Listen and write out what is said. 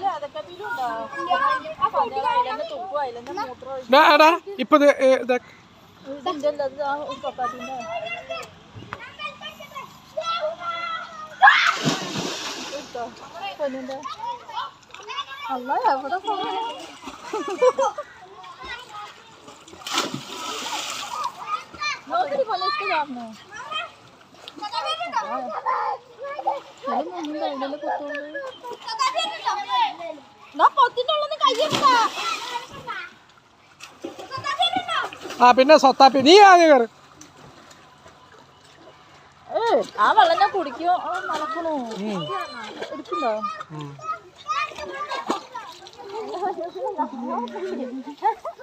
ഡാ, ഇപ്പൊ. അല്ല എവിടെ നോക്കി കൊലസ്റ്റ് കാണണോ പൊത്തിന്റെ ആ പിന്നെ സത്താപ്പി നീ ആദ്യം കയറി ആ വെള്ളം ഞാൻ കുടിക്കോ. നടക്കണോ. എടുക്കണ്ടോ